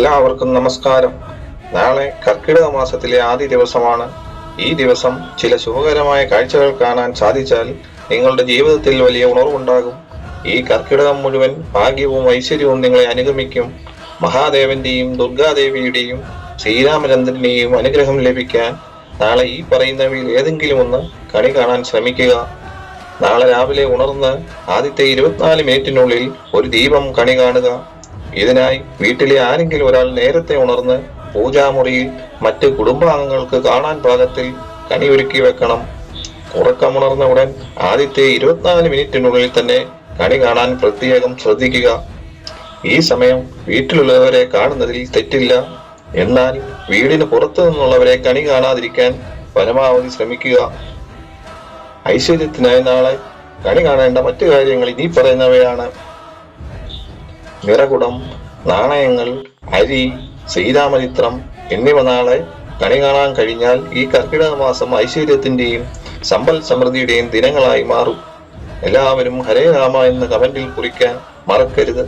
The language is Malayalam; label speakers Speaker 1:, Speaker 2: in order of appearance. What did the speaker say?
Speaker 1: എല്ലാവർക്കും നമസ്കാരം. നാളെ കർക്കിടക മാസത്തിലെ ആദ്യ ദിവസമാണ്. ഈ ദിവസം ചില ശുഭകരമായ കാഴ്ചകൾ കാണാൻ സാധിച്ചാൽ നിങ്ങളുടെ ജീവിതത്തിൽ വലിയ ഉണർവുണ്ടാകും. ഈ കർക്കിടകം മുഴുവൻ ഭാഗ്യവും ഐശ്വര്യവും നിങ്ങളെ അനുഗമിക്കും. മഹാദേവന്റെയും ദുർഗാദേവിയുടെയും ശ്രീരാമചന്ദ്രന്റെയും അനുഗ്രഹം ലഭിക്കാൻ നാളെ ഈ പറയുന്നവയിൽ ഏതെങ്കിലും ഒന്ന് കണി കാണാൻ ശ്രമിക്കുക. നാളെ രാവിലെ ഉണർന്ന് ആദ്യത്തെ ഇരുപത്തിനാല് മിനിറ്റിനുള്ളിൽ ഒരു ദീപം കണി കാണുക. ഇതിനായി വീട്ടിലെ ആരെങ്കിലും ഒരാൾ നേരത്തെ ഉണർന്ന് പൂജാമുറിയിൽ മറ്റ് കുടുംബാംഗങ്ങൾക്ക് കാണാൻ പാകത്തിൽ കണി ഒരുക്കി വെക്കണം. ഉറക്കമുണർന്ന ഉടൻ ആദ്യത്തെ ഇരുപത്തിനാല് മിനിറ്റിനുള്ളിൽ തന്നെ കണി കാണാൻ പ്രത്യേകം ശ്രദ്ധിക്കുക. ഈ സമയം വീട്ടിലുള്ളവരെ കാണുന്നതിൽ തെറ്റില്ല. എന്നാൽ വീടിന് പുറത്തു നിന്നുള്ളവരെ കണി കാണാതിരിക്കാൻ പരമാവധി ശ്രമിക്കുക. ഐശ്വര്യത്തിനായി നാളെ കണി കാണേണ്ട മറ്റു കാര്യങ്ങൾ ഇനി പറയുന്നവയാണ്. നിറകുടം നാണയങ്ങൾ അരി ശ്രീരാമചിത്രം എന്നിവ നാളെ കണി കാണാൻ കഴിഞ്ഞാൽ ഈ കർക്കിടക മാസം ഐശ്വര്യത്തിന്റെയും സമ്പൽ സമൃദ്ധിയുടെയും ദിനങ്ങളായി മാറും. എല്ലാവരും ഹരേ രാമ എന്ന് കമന്റിൽ കുറിക്കാൻ മറക്കരുത്.